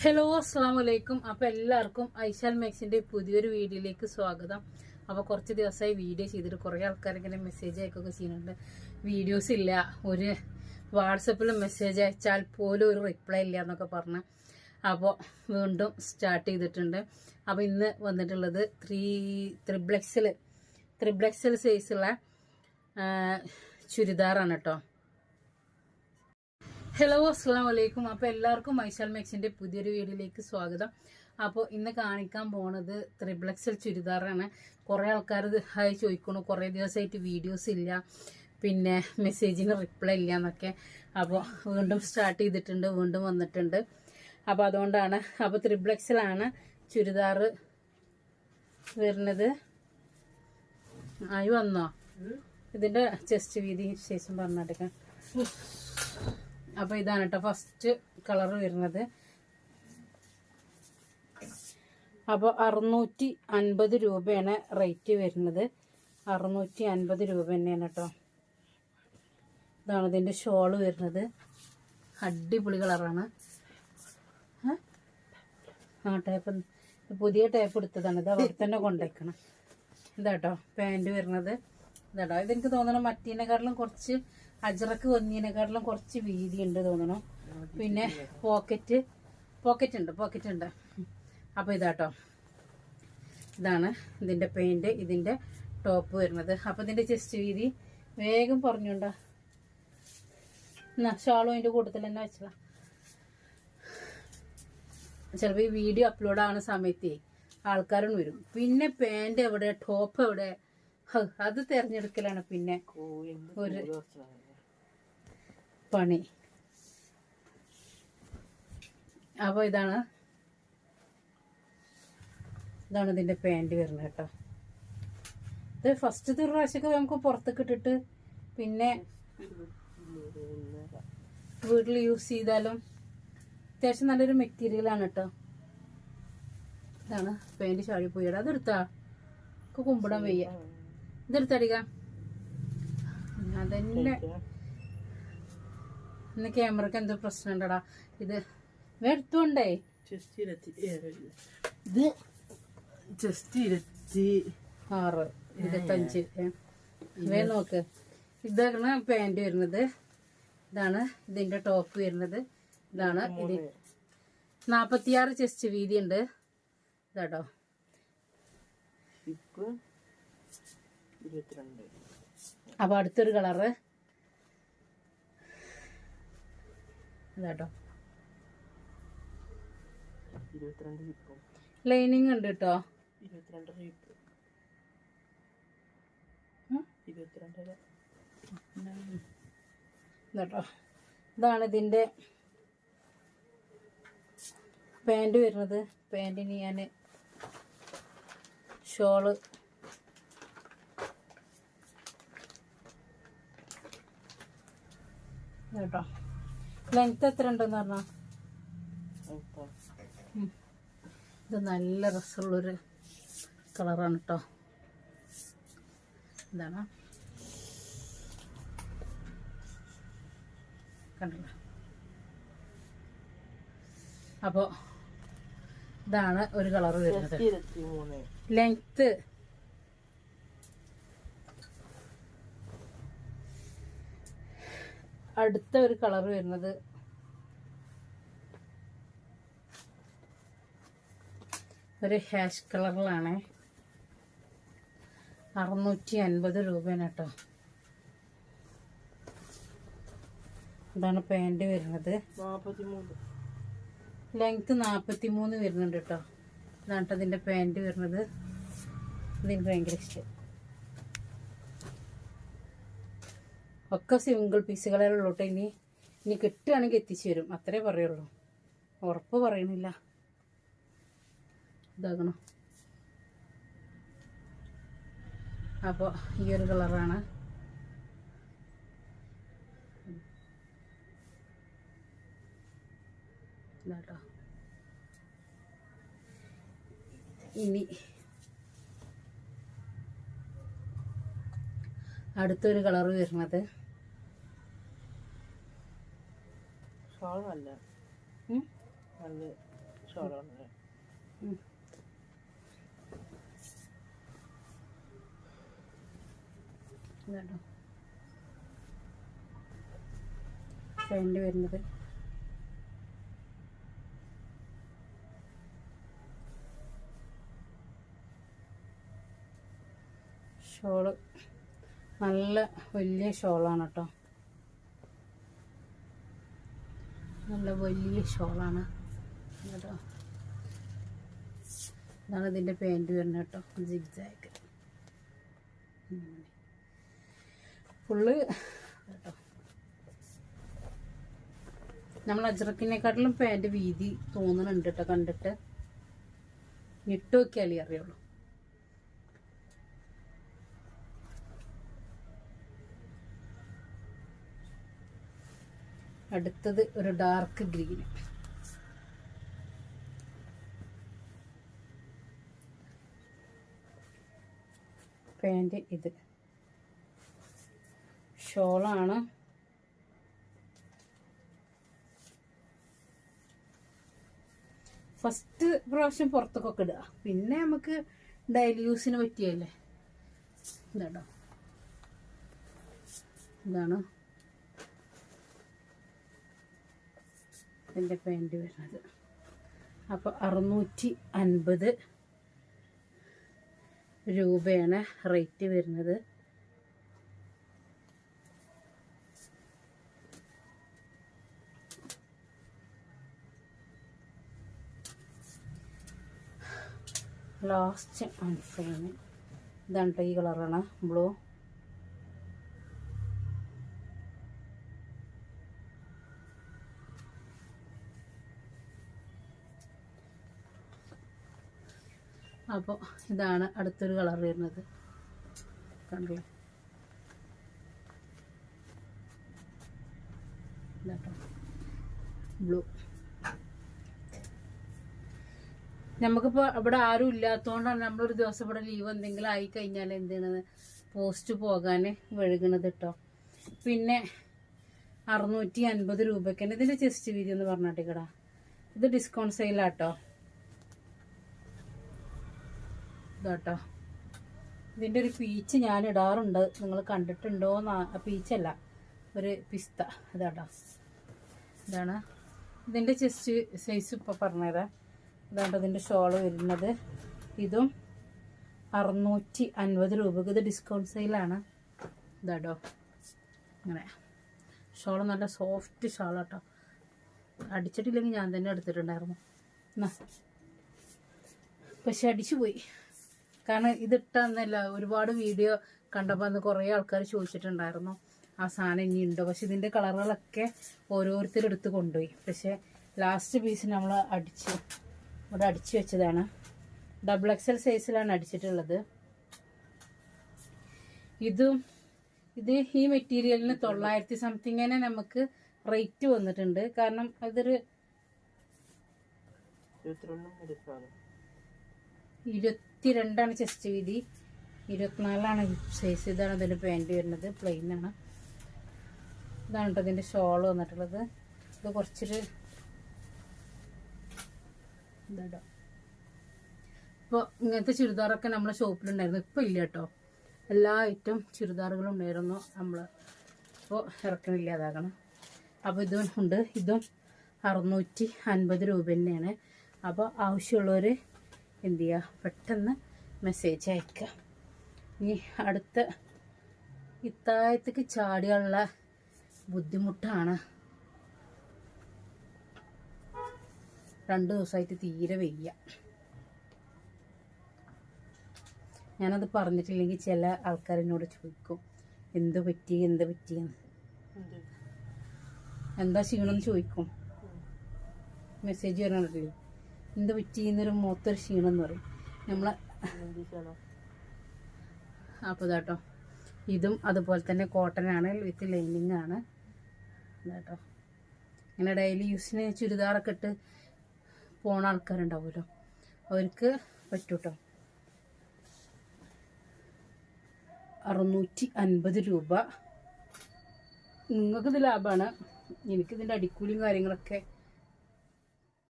Hello അസ്സാം വലൈക്കും അപ്പോൾ എല്ലാവർക്കും ഐശാൽ മാക്സിന്റെ പുതിയൊരു വീഡിയോയിലേക്ക് സ്വാഗതം. അപ്പോൾ കുറച്ച് ദിവസമായി വീഡിയോ ചെയ്തിട്ട് കുറേ ആൾക്കാരെങ്കിലും മെസ്സേജ് അയക്കൊക്കെ ചെയ്യുന്നുണ്ട്. വീഡിയോസ് ഇല്ല. ഒരു വാട്സപ്പിൽ മെസ്സേജ് അയച്ചാൽ പോലും ഒരു റിപ്ലൈ ഇല്ല എന്നൊക്കെ പറഞ്ഞ് അപ്പോൾ വീണ്ടും സ്റ്റാർട്ട് ചെയ്തിട്ടുണ്ട്. അപ്പോൾ ഇന്ന് വന്നിട്ടുള്ളത് ത്രീ ത്രിബ്ലെക്സിൽ ത്രിബ്ലെക്സിൽ സൈസുള്ള ചുരിദാറാണ് കേട്ടോ ഹലോ അസ്സാം വലൈക്കും അപ്പോൾ എല്ലാവർക്കും മൈശാൽ മെക്സിന്റെ പുതിയൊരു വീഡിയോയിലേക്ക് സ്വാഗതം. അപ്പോൾ ഇന്ന് കാണിക്കാൻ പോണത് ത്രിപ്ലക്സൽ ചുരിദാറാണ്. കുറേ ആൾക്കാർ ഹായ് ചോദിക്കണു കുറേ ദിവസമായിട്ട് വീഡിയോസ് ഇല്ല. പിന്നെ മെസ്സേജിന് റിപ്ലൈ ഇല്ല എന്നൊക്കെ. അപ്പോൾ വീണ്ടും സ്റ്റാർട്ട് ചെയ്തിട്ടുണ്ട് വീണ്ടും വന്നിട്ടുണ്ട്. അപ്പോൾ അതുകൊണ്ടാണ് അപ്പോൾ ത്രിപ്ലക്സിലാണ് ചുരിദാർ വരുന്നത്. ആയി വന്നോ? ഇതിന്റെ ചെസ്റ്റ് വീതി ശേഷം പറഞ്ഞിട്ടൊക്കെ അപ്പൊ ഇതാണ് കേട്ടോ ഫസ്റ്റ് കളർ വരുന്നത്. അപ്പോൾ അറുന്നൂറ്റി അൻപത് രൂപയാണ് റേറ്റ് വരുന്നത്. അറുന്നൂറ്റി അൻപത് രൂപ തന്നെയാണ് കേട്ടോ ഇതാണ് ഇതിന്റെ ഷോൾ വരുന്നത്. അടിപൊളി കളറാണ്? ആ ടേപ്പ് പുതിയ ടേപ്പ് എടുത്തതാണ്. ഇത് അവിടെ തന്നെ കൊണ്ടേക്കണം. ഇതാട്ടോ പാന്റ് വരുന്നത്. ഇതാട്ടോ ഇതെനിക്ക് തോന്നണം മറ്റീനെക്കാട്ടിലും കുറച്ച് അജറക്ക് വന്നതിനെക്കാട്ടിലും കുറച്ച് വീതി ഉണ്ട് തോന്നണം. പിന്നെ പോക്കറ്റ് പോക്കറ്റ് ഉണ്ട് പോക്കറ്റ് ഉണ്ട്. അപ്പോൾ ഇതാട്ടോ. ഇതാണ് ഇതിന്റെ പെയിന്റ് ഇതിന്റെ ടോപ്പ് വരുന്നത്. അപ്പോൾ ഇതിന്റെ ചെസ്റ്റ് വീതി വേഗം പറഞ്ഞുണ്ടോ എന്നാ ഷാളും അതിന്റെ കൂട്ടത്തിൽ തന്നെ വെച്ചതാ. ചിലപ്പോൾ ഈ വീഡിയോ അപ്ലോഡ് ആവുന്ന സമയത്തേ ആൾക്കാരും വരും. പിന്നെ പാന്റ് എവിടെ ടോപ്പ് എവിടെ? അത് തിരഞ്ഞെടുക്കലാണ് പിന്നെ ഒരു പണി. അപ്പോൾ ഇതാണ്. ഇതാണ് ഇതിന്റെ പാന്റ് വരുന്നത് കേട്ടോ. ഇത് ഫസ്റ്റ് ഒരു പ്രാവശ്യമൊക്കെ നമുക്ക് പുറത്തേക്ക് ഇട്ടിട്ട് പിന്നെ വീട്ടിൽ യൂസ് ചെയ്താലും അത്യാവശ്യം നല്ലൊരു മെറ്റീരിയലാണ് കേട്ടോ. ഇതാണ് പാന്റ് ചാടി അതെടുത്താ. എടുത്താ കുമ്പിടാൻ വയ്യ. ഇതെടുത്തടിക്കാം അതന്നെ. ഇന്ന് ക്യാമറക്ക് എന്തോ പ്രശ്നം ഉണ്ടടാ ഇത് എടുത്തോണ്ടേ ചെസ്റ്റ് ഇരുപത്തി ഇത് ചെസ്റ്റ് ഇരുപത്തി ആറ് ഇരുപത്തഞ്ച്. ഇവേ നോക്ക്. ഇതാണ് പാന്റ് വരുന്നത്. ഇതാണ് ഇതിന്റെ ടോപ്പ് വരുന്നത്. ഇതാണ് ഇത്. നാപ്പത്തിയാറ് ചെസ്റ്റ് വീതി ഉണ്ട് ഇതാട്ടോ അപ്പൊ അടുത്തൊരു കളറ്. ഇതാട്ടോ ലൈനിങ് ഉണ്ട് കേട്ടോ. ഇതാട്ടോ. ഇതാണ് ഇതിന്റെ പാന്റ് വരുന്നത്. പാന്റിന് ഞാൻ ഷോൾ കേട്ടോ ലെങ്ത് എത്ര ഉണ്ടെന്ന് പറഞ്ഞാ? ഉം. ഇത് നല്ല രസമുള്ളൊരു കളറാണ് കേട്ടോ എന്താണ് കണ്ടല്ലോ? അപ്പോൾ ഇതാണ് ഒരു കളർ വരുന്നത്. ചെസ്റ്റ് ഇരുപത്തി മൂന്ന് ലെങ്ത് അടുത്ത ഒരു കളർ വരുന്നത്. ഒരു ഹാഷ് കളറിലാണ്. അറുന്നൂറ്റി അൻപത് രൂപയാണ് കേട്ടോ. അതാണ് പാന്റ് വരുന്നത്. ലെങ്ത് നാൽപ്പത്തി മൂന്ന് വരുന്നുണ്ട് കേട്ടോ. അതാണ് കേട്ടോ ഇതിന്റെ പാന്റ് വരുന്നത്. അതിന് ഭയങ്കര ഇഷ്ടം. ഒക്കെ സിംഗിൾ പീസുകളേ ഉള്ളൂ ഇനി. ഇനി കിട്ടുകയാണെങ്കിൽ എത്തിച്ചു തരും. അത്രേ പറയുള്ളൂ. ഉറപ്പ് പറയണില്ല. ഇതാകണം. അപ്പോൾ ഈ ഒരു കളറാണ്. ഇനി അടുത്തൊരു കളർ വരുന്നത്. പാന്റ് വരുന്നത്. ഷോൾ. നല്ല വലിയ ഷോളാണ് കേട്ടോ. നല്ല വലിയ ഷോളാണ്. കേട്ടോ ഇതാണ് ഇതിന്റെ പാന്റ് വരുന്നത് കേട്ടോ. ജിഗ്ജാക്ക് ഫുള്ള് കേട്ടോ. നമ്മൾ അജ്രക്കിനെക്കാട്ടിലും പാന്റ് വീതി തോന്നുന്നുണ്ട് കേട്ടോ കണ്ടിട്ട്. ഇട്ട് നോക്കിയാലേ അറിയുള്ളൂ. അടുത്തത് ഒരു ഡാർക്ക് ഗ്രീൻ പാന്റ് ഇത്. ഷോളാണ് ഫസ്റ്റ് പ്രാവശ്യം പുറത്തൊക്കെ ഇടുക. പിന്നെ നമുക്ക് ഡെയിലി യൂസിന് പറ്റിയല്ലേ? ഇതാട്ടോ. ഇതാണ്. എന്റെ പാന്റ് വരുന്നത്. അപ്പോൾ അറുന്നൂറ്റി അൻപത് രൂപയാണ് റേറ്റ് വരുന്നത്. ലാസ്റ്റ് അൺഫ്രെയിം ഇതാണ് കേട്ടോ ഈ കളറാണ് ബ്ലൂ അപ്പോൾ ഇതാണ് അടുത്തൊരു കളർ വരുന്നത്. കണ്ടില്ലേ? ബ്ലൂ. നമുക്കിപ്പോൾ അവിടെ ആരും ഇല്ലാത്തതുകൊണ്ടാണ് നമ്മളൊരു ദിവസം ഇവിടെ ലീവ് എന്തെങ്കിലും ആയി കഴിഞ്ഞാൽ എന്താണ് പോസ്റ്റ് പോകാൻ വഴുകണത് കേട്ടോ പിന്നെ അറുന്നൂറ്റി അൻപത് രൂപയ്ക്കാണ്. ഇതിന്റെ ചെസ്റ്റ് വീതി എന്ന് പറഞ്ഞാട്ടിക്കടാ ഇത് ഡിസ്കൗണ്ട് സെയിലാട്ടോ ഇതാട്ടോ. ഇതിന്റെ ഒരു പീച്ച് ഞാൻ ഇടാറുണ്ട് നിങ്ങൾ കണ്ടിട്ടുണ്ടോ എന്ന് പീച്ചല്ല ഒരു പിസ്ത. ഇതാട്ടോ. ഇതാണ്. ഇതിന്റെ ചെസ്റ്റ് സൈസ് ഇപ്പോൾ പറഞ്ഞുതരാം ഇതാണ്ട് ഇതിന്റെ ഷോൾ വരുന്നത്. ഇതും അറുന്നൂറ്റി അൻപത് രൂപക്ക് ഇത് ഡിസ്കൗണ്ട് സെയിലാണ് ഇതാട്ടോ. അങ്ങനെ ഷോൾ നല്ല സോഫ്റ്റ് ഷോളാട്ടോ അടിച്ചിട്ടില്ലെങ്കിൽ ഞാൻ തന്നെ എടുത്തിട്ടുണ്ടായിരുന്നു. പക്ഷെ അടിച്ചു പോയി കാരണം ഇതിട്ടെന്നല്ല ഒരുപാട് വീഡിയോ കണ്ടപ്പോൾ അന്ന് കുറേ ആൾക്കാർ ചോദിച്ചിട്ടുണ്ടായിരുന്നു ആ സാധനം ഇനി ഉണ്ടോ? പക്ഷെ ഇതിന്റെ കളറുകളൊക്കെ ഓരോരുത്തരെടുത്ത് കൊണ്ടുപോയി. പക്ഷെ ലാസ്റ്റ് പീസ് നമ്മൾ അടിച്ച് ഇവിടെ അടിച്ചു വെച്ചതാണ്. ഡബിൾ എക്സൽ സൈസിലാണ് അടിച്ചിട്ടുള്ളത്. ഇതും ഇത് ഈ മെറ്റീരിയലിന് തൊള്ളായിരത്തി സംതിങ്ങിനെ നമുക്ക് റേറ്റ് വന്നിട്ടുണ്ട്. കാരണം അതൊരു ഇരുപത്തി ഇരുപത്തിരണ്ടാണ് ചെസ്റ്റ് വീതി. ഇരുപത്തിനാലാണ് സൈസ് ഇതാണ് ഇതിന്റെ പാന്റ് വരുന്നത്. പ്ലെയിൻ ആണ്. ഇതാണ് കേട്ടോ ഇതിന്റെ ഷോൾ വന്നിട്ടുള്ളത്. ഇത് കുറച്ചൊരു ഇപ്പോൾ ഇങ്ങനത്തെ ചുരിദാറൊക്കെ നമ്മളെ ഷോപ്പിലുണ്ടായിരുന്നു ഇപ്പോൾ ഇല്ല കേട്ടോ എല്ലാ ഐറ്റം ചുരിദാറുകളും ഉണ്ടായിരുന്നു നമ്മൾ ഇപ്പോൾ ഇറക്കണില്ലാതാകണം അപ്പോൾ ഇതും ഉണ്ട്. ഇതും അറുന്നൂറ്റി അൻപത് രൂപ തന്നെയാണ്. അപ്പോൾ ആവശ്യമുള്ളവർ എന്ത് ചെയ്യുക പെട്ടെന്ന് മെസ്സേജ് അയക്കുക ഇനി അടുത്ത ഇത്താഴത്തേക്ക് ചാടിയുള്ള ബുദ്ധിമുട്ടാണ്. രണ്ട് ദിവസമായിട്ട് തീരെ വയ്യ. ഞാനത് പറഞ്ഞിട്ടില്ലെങ്കിൽ ചില ആൾക്കാർ എന്നോട് ചോദിക്കും എന്ത് പറ്റി? എന്ത് പറ്റിയെന്ന് എന്ത്? ക്ഷീണം ചോദിക്കും. മെസ്സേജ് വരാനില്ലേ എന്ത് പറ്റിയെന്നൊരു മൂത്തൊരു ക്ഷീണം എന്ന് പറയും. നമ്മളെ അപ്പോൾ ഇതാട്ടോ ഇതും അതുപോലെ തന്നെ കോട്ടൺ ആണ് വിത്ത് ലൈനിങ് ആണ്. ഇതാട്ടോ ഇങ്ങനെ ഡെയിലി യൂസിന് ചുരിദാറൊക്കെ ഇട്ട് പോണ ആൾക്കാരുണ്ടാവുമല്ലോ. അവർക്ക് പറ്റൂട്ടോ. അറുന്നൂറ്റി അൻപത് രൂപ. നിങ്ങൾക്കിത് ലാഭമാണ് എനിക്കിതിന്റെ അടിക്കൂലിയും കാര്യങ്ങളൊക്കെ